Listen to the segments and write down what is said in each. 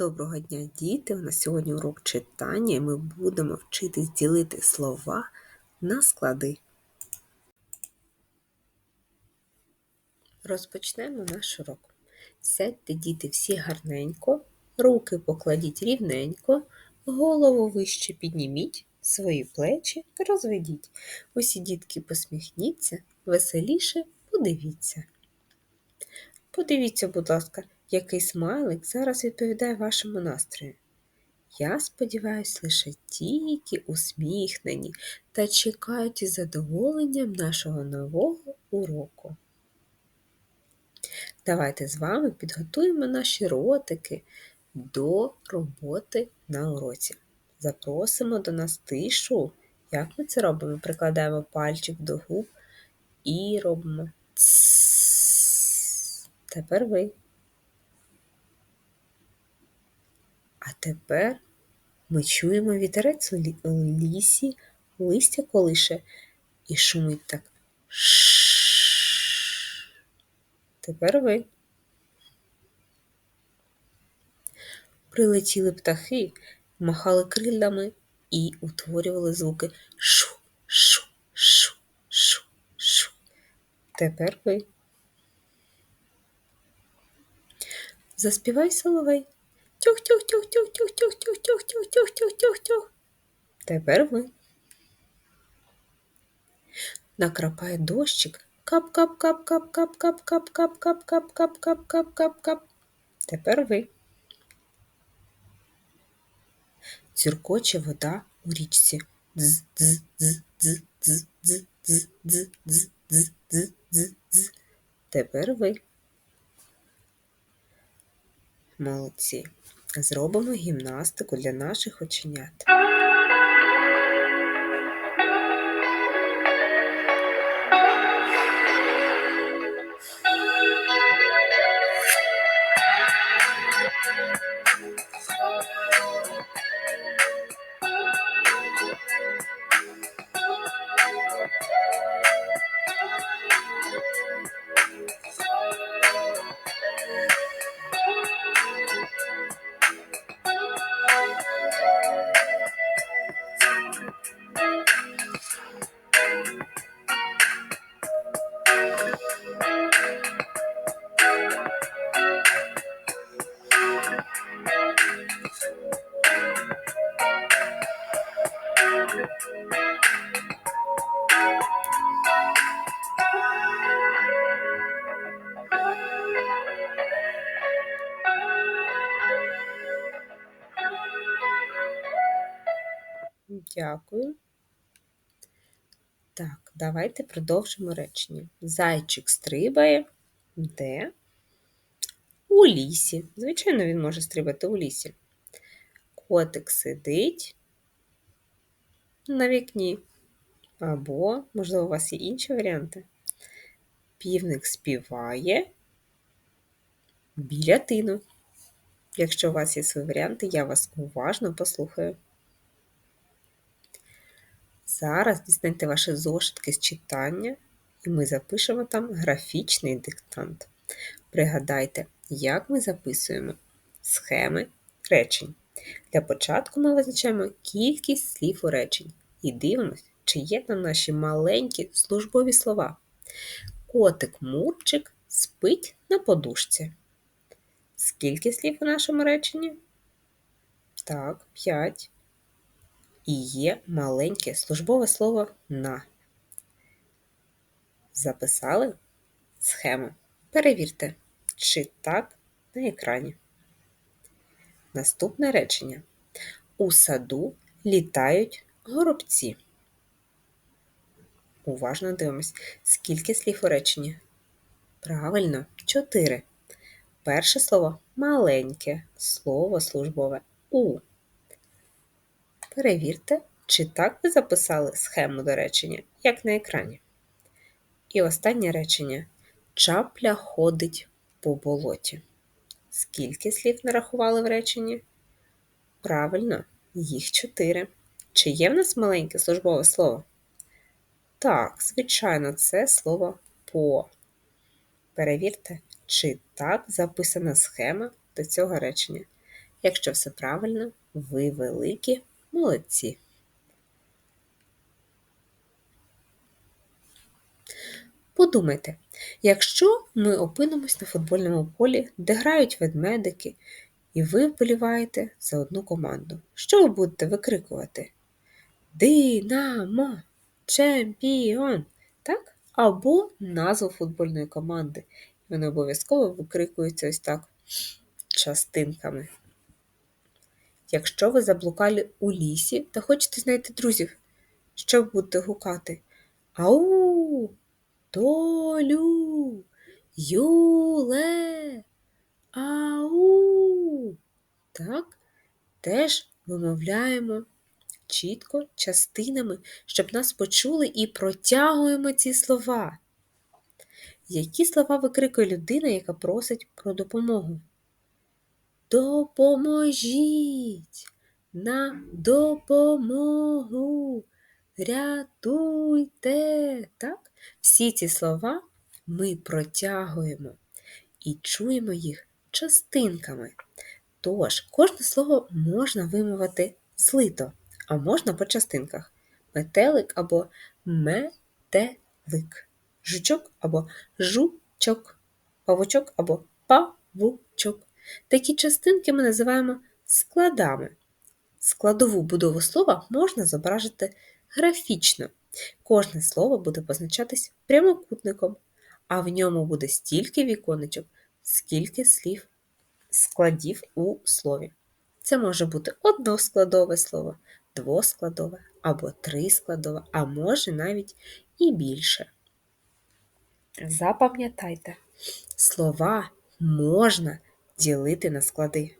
Доброго дня, діти! У нас сьогодні урок читання, і ми будемо вчитись ділити слова на склади. Розпочнемо наш урок. Сядьте, діти, всі гарненько, руки покладіть рівненько, голову вище підніміть, свої плечі розведіть. Усі дітки посміхніться, веселіше подивіться. Подивіться, будь ласка, який смайлик зараз відповідає вашому настрою. Я сподіваюся, лише ті, які усміхнені та чекають із задоволенням нашого нового уроку. Давайте з вами підготуємо наші ротики до роботи на уроці. Запросимо до нас тишу. Як ми це робимо? Прикладаємо пальчик до губ і робимо. Тепер ви. А тепер ми чуємо вітерець у лісі, листя колише і шумить так. Тепер ви. Прилетіли птахи, махали крилами і утворювали звуки шу, шу, шу, шу, шу. Тепер ви. Заспівай соловей. Тюх-тюх-тюх-тюх-тюх-тюх-тюх-тюх-тюх-тюх-тюх. Тепер ви. Накрапає дощик. Кап-кап-кап-кап-кап-кап-кап-кап-кап-кап-кап-кап-кап-кап. Тепер ви. Цюркоче вода у річці. Дз, дз, дз, дз, дз, дз, дз, дз, дз, дз, дз, дз, дз. Тепер ви. Молодці. Зробимо гімнастику для наших оченят. Дякую. Так, давайте продовжимо речення. Зайчик стрибає де? У лісі. Звичайно, він може стрибати у лісі. Котик сидить на вікні. Або, можливо, у вас є інші варіанти. Півник співає біля тину. Якщо у вас є свої варіанти, я вас уважно послухаю. Зараз дістаньте ваші зошитки з читання, і ми запишемо там графічний диктант. Пригадайте, як ми записуємо схеми речень. Для початку ми визначаємо кількість слів у речень і дивимося, чи є там наші маленькі службові слова. Котик Мурчик спить на подушці. Скільки слів у нашому реченні? Так, 5. І є маленьке службове слово на. Записали схему. Перевірте, чи так на екрані. Наступне речення. У саду літають горобці. Уважно дивимось, скільки слів у реченні. Правильно, 4. Перше слово маленьке, слово службове у. Перевірте, чи так ви записали схему до речення, як на екрані. І останнє речення. Чапля ходить по болоті. Скільки слів нарахували в реченні? Правильно, їх чотири. Чи є в нас маленьке службове слово? Так, звичайно, це слово по. Перевірте, чи так записана схема до цього речення. Якщо все правильно, ви великі молодці. Подумайте, якщо ми опинимось на футбольному полі, де грають ведмедики, і ви вболіваєте за одну команду, що ви будете викрикувати? Динамо! Чемпіон! Так? Або назву футбольної команди. Вони обов'язково викрикуються ось так частинками. Якщо ви заблукали у лісі та хочете знайти друзів, що будете гукати? Ау! Толю, Юле, Ау. Так, теж вимовляємо чітко частинами, щоб нас почули і протягуємо ці слова. Які слова викрикує людина, яка просить про допомогу? Допоможіть на допомогу. Рятуйте. Так? Всі ці слова ми протягуємо і чуємо їх частинками. Тож, кожне слово можна вимовити злито, а можна по частинках метелик або метелик, жучок або жучок, павучок або павучок. Такі частинки ми називаємо складами. Складову будову слова можна зображити графічно. Кожне слово буде позначатись прямокутником, а в ньому буде стільки віконечок, скільки слів складів у слові. Це може бути односкладове слово, двоскладове або трискладове, а може навіть і більше. Запам'ятайте, слова можна ділити на склади.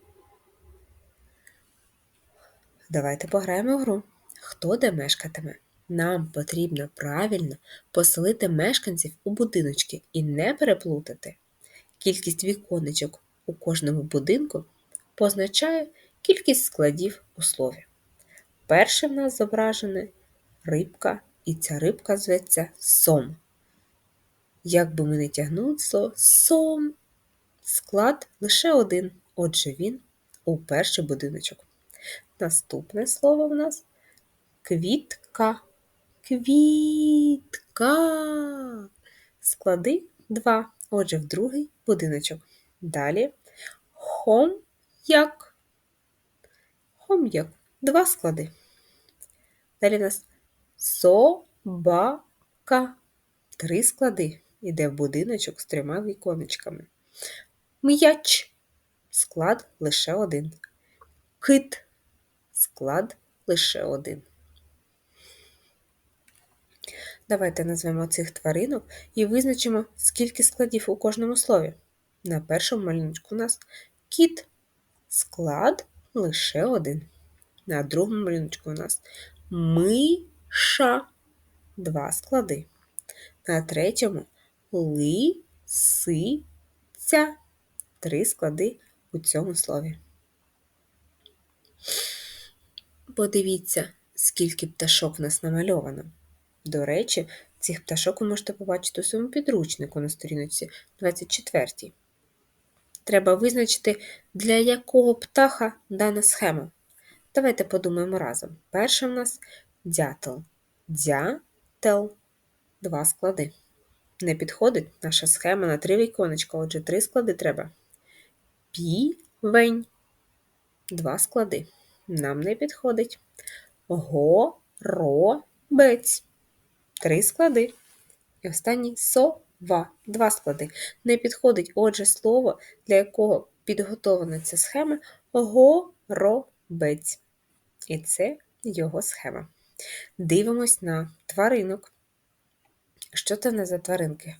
Давайте пограємо в гру. Хто де мешкатиме? Нам потрібно правильно поселити мешканців у будиночки і не переплутати. Кількість віконечок у кожному будинку позначає кількість складів у слові. Перше в нас зображена рибка, і ця рибка зветься сом. Як би ми не тягнули слово сом, склад лише один, отже він у перший будиночок. Наступне слово в нас квітка. Квітка. Склади два. Отже, в другий будиночок. Далі хом'як. Хом'як. Два склади. Далі в нас собака. Три склади. Іде в будиночок з трьома віконечками. М'яч. Склад лише один. Кит. Склад лише один. Давайте назвемо цих тваринок і визначимо, скільки складів у кожному слові. На першому малюночку у нас кіт. Склад лише один. На другому малюночку у нас миша. Два склади. На третьому лисиця. Три склади у цьому слові. Подивіться, скільки пташок в нас намальовано. До речі, цих пташок ви можете побачити у своєму підручнику на сторінці 24. Треба визначити, для якого птаха дана схема. Давайте подумаємо разом. Перше в нас дятел. Дятел. Два склади. Не підходить наша схема на три віконечка, отже, три склади треба. Півень. Два склади. Нам не підходить. Горобець три склади. І останній сова два склади. Не підходить, отже, слово, для якого підготовлена ця схема горобець. І це його схема. Дивимось на тваринок. Що це в нас за тваринки?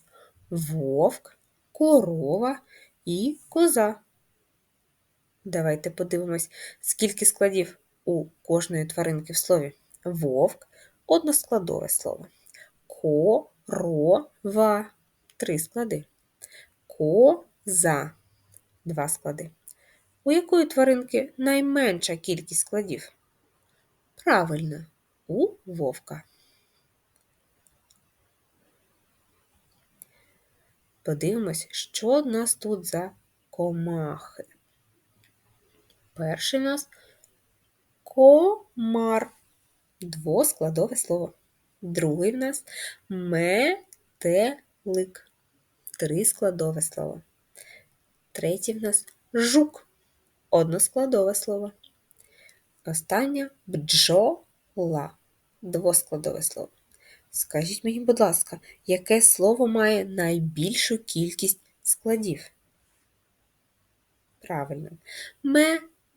Вовк, корова і коза. Давайте подивимось, скільки складів у кожної тваринки в слові. Вовк односкладове слово корова три склади. Коза два склади. У якої тваринки найменша кількість складів? Правильно, у вовка. Подивимось, що в нас тут за комахи. Перший у нас комар. Двоскладове слово. Другий в нас метелик. Трискладове слово. Третій в нас жук. Односкладове слово. Останнє бджола. Двоскладове слово. Скажіть мені, будь ласка, яке слово має найбільшу кількість складів? Правильно,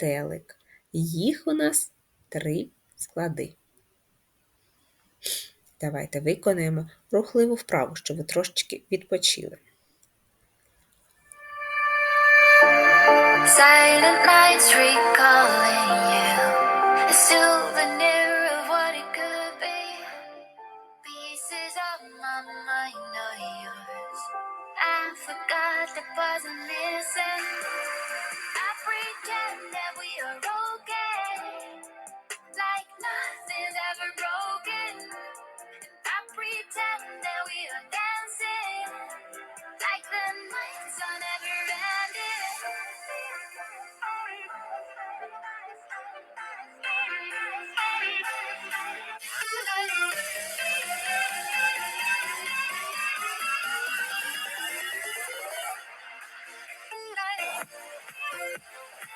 метелик. Їх у нас три склади. Давайте виконаємо рухливу вправу, щоб ви трошечки відпочили. Pretend that we are okay,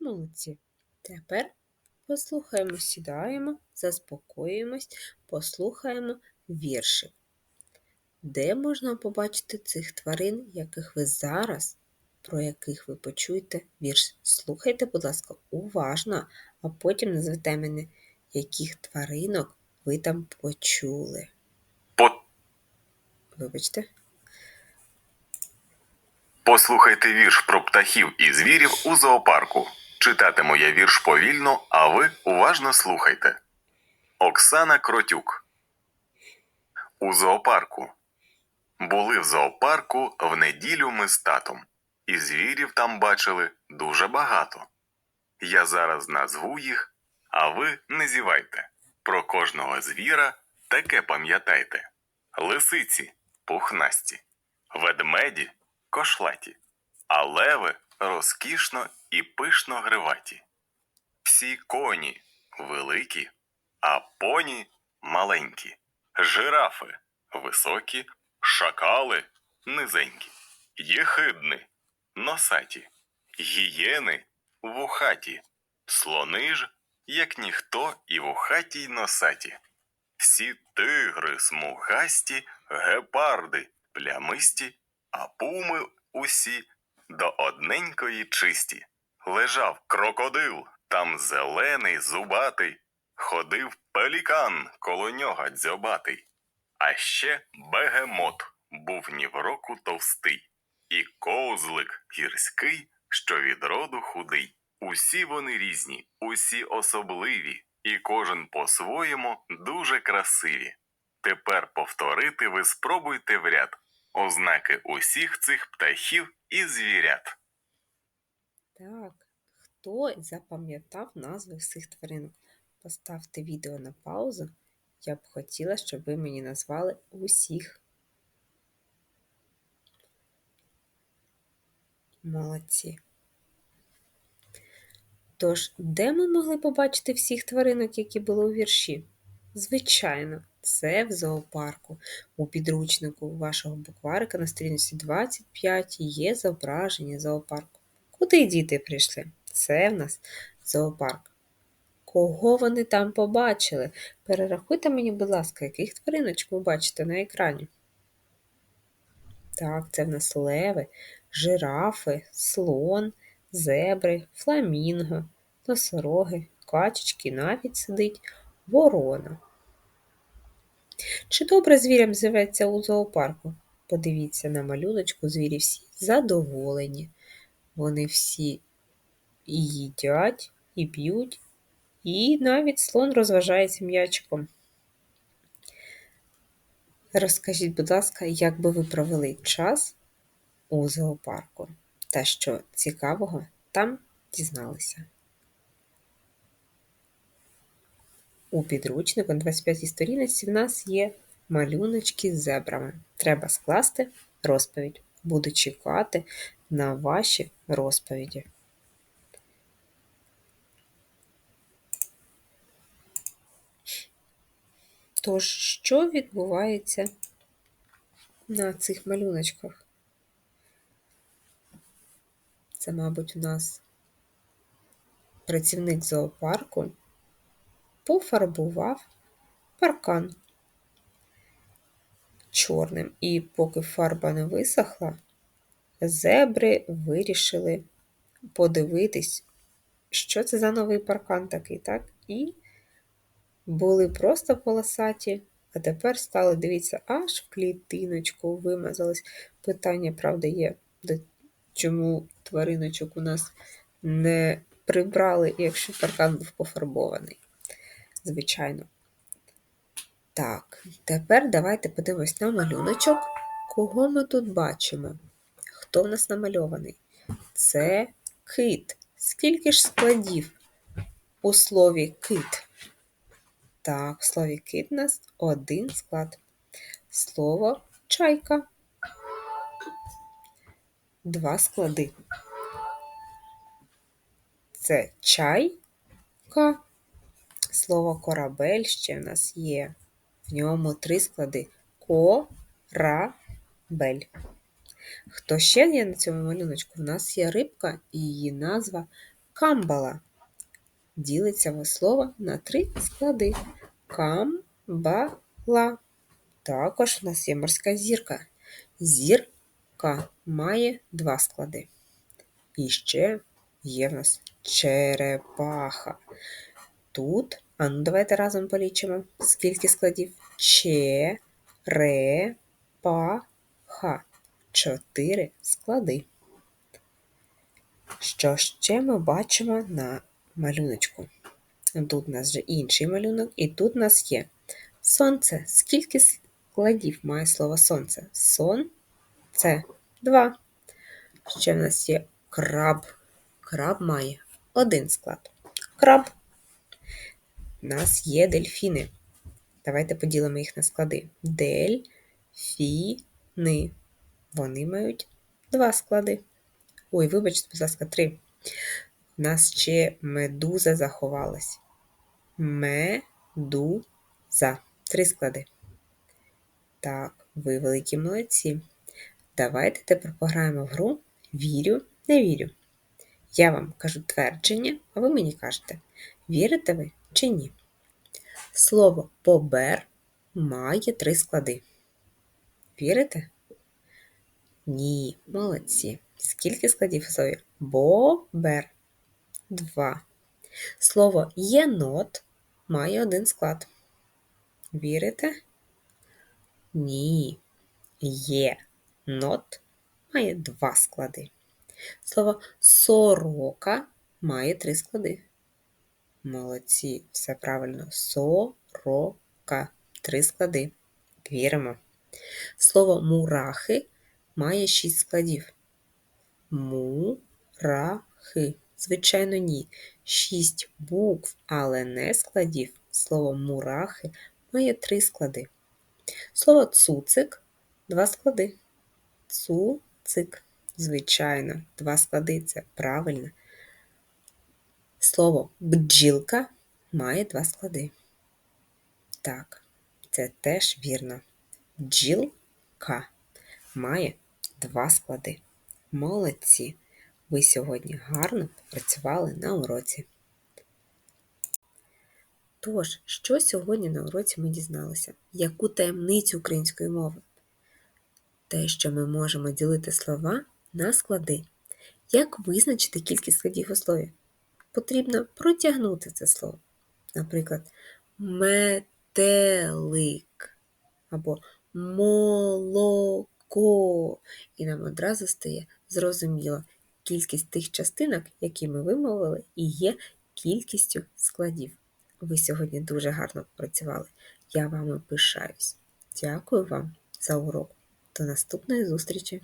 Молодці. Тепер послухаємо, сідаємо, заспокоїмось, послухаємо віршик. Де можна побачити цих тварин, яких ви зараз, про яких ви почуєте вірш? Слухайте, будь ласка, уважно, а потім назвете мене, яких тваринок ви там почули. Вибачте. Послухайте вірш про птахів і звірів у зоопарку. Читатиму я вірш повільно, а ви уважно слухайте. Оксана Кротюк. У зоопарку. Були в зоопарку в неділю ми з татом. І звірів там бачили дуже багато. Я зараз назву їх, а ви не зівайте. Про кожного звіра таке пам'ятайте: лисиці пухнасті, ведмеді кошлаті, а леви розкішно і пишно гриваті. Всі коні великі, а поні маленькі, жирафи високі, шакали низенькі, єхидни носаті, гієни вухаті, слони ж, як ніхто і вухаті й носаті. Всі тигри смугасті, гепарди плямисті, а пуми усі до одненької чисті. Лежав крокодил, там зелений, зубатий, ходив пелікан, коло нього дзьобатий. А ще бегемот був ні в року товстий, і козлик гірський, що від роду худий. Усі вони різні, усі особливі, і кожен по-своєму дуже красиві. Тепер повторити ви спробуйте в ряд ознаки усіх цих птахів і звірят. Так, хто запам'ятав назви всіх тваринок? Поставте відео на паузу. Я б хотіла, щоб ви мені назвали усіх. Молодці. Тож, де ми могли побачити всіх тваринок, які були у вірші? Звичайно, це в зоопарку. У підручнику вашого букварика на сторінці 25 є зображення зоопарку. Куди діти прийшли? Це в нас зоопарк. Кого вони там побачили? Перерахуйте мені, будь ласка, яких твариночок ви бачите на екрані. Так, це в нас леви, жирафи, слон, зебри, фламінго, носороги, качечки, навіть сидить ворона. Чи добре звірям живеться у зоопарку? Подивіться на малюночку, звірі всі задоволені. Вони всі і їдять, і п'ють, і навіть слон розважається м'ячиком. Розкажіть, будь ласка, як би ви провели час у зоопарку та що цікавого там дізналися? У підручнику на 25 сторінці в нас є малюночки з зебрами. Треба скласти розповідь. Буду чекати на ваші розповіді. Тож, що відбувається на цих малюночках? Це, мабуть, у нас працівник зоопарку пофарбував паркан чорним. І поки фарба не висохла, зебри вирішили подивитись, що це за новий паркан такий, так? І були просто полосаті, а тепер стали, дивіться, аж в клітиночку вимазались. Питання, правда, є, чому твариночок у нас не прибрали, якщо паркан був пофарбований. Звичайно. Так, тепер давайте подивимось на малюночок. Кого ми тут бачимо? Хто в нас намальований? Це кит. Скільки ж складів у слові кит? Так, в слові кит у нас один склад. Слово чайка. Два склади. Це чайка. Слово корабель ще в нас є. В ньому три склади корабель. Хто ще є на цьому малюночку? У нас є рибка і її назва камбала. Ділиться слово на три склади. Камбала. Також у нас є морська зірка. Зірка має два склади. І ще є в нас черепаха. Тут, а ну давайте разом полічимо, скільки складів. Че, ре, па, ха. Чотири склади. Що ще ми бачимо на малюночку? Тут у нас вже інший малюнок, і тут у нас є сонце. Скільки складів має слово сонце? Сон це два. Ще в нас є краб. Краб має один склад. Краб. У нас є дельфіни. Давайте поділимо їх на склади. Дель-фі-ни. Вони мають два склади. Ой, вибачте, будь ласка, три. У нас ще медуза заховалась. Медуза. Три склади. Так, ви великі молодці. Давайте тепер пограємо в гру Вірю, не вірю. Я вам кажу твердження, а ви мені кажете, вірите ви чи ні? Слово побер має три склади. Вірите? Ні, молодці. Скільки складів у слові? Бобер. Два. Слово єнот має один склад. Вірите? Ні. Є нот має два склади. Слово сорока має три склади. Молодці, все правильно. Сорока. Три склади. Віримо. Слово мурахи має шість складів. Мурахи. Звичайно, ні. Шість букв, але не складів. Слово мурахи має три склади. Слово цуцик два склади. Цуцик. Звичайно, два склади це правильно. Слово бджілка має два склади. Так, це теж вірно. Бджілка має два склади. Молодці! Ви сьогодні гарно працювали на уроці. Тож, що сьогодні на уроці ми дізналися? Яку таємницю української мови? Те, що ми можемо ділити слова на склади. Як визначити кількість складів у слові? Потрібно протягнути це слово. Наприклад, метелик або молоко. І нам одразу стає зрозуміло, кількість тих частинок, які ми вимовили, і є кількістю складів. Ви сьогодні дуже гарно працювали. Я вами пишаюсь. Дякую вам за урок. До наступної зустрічі!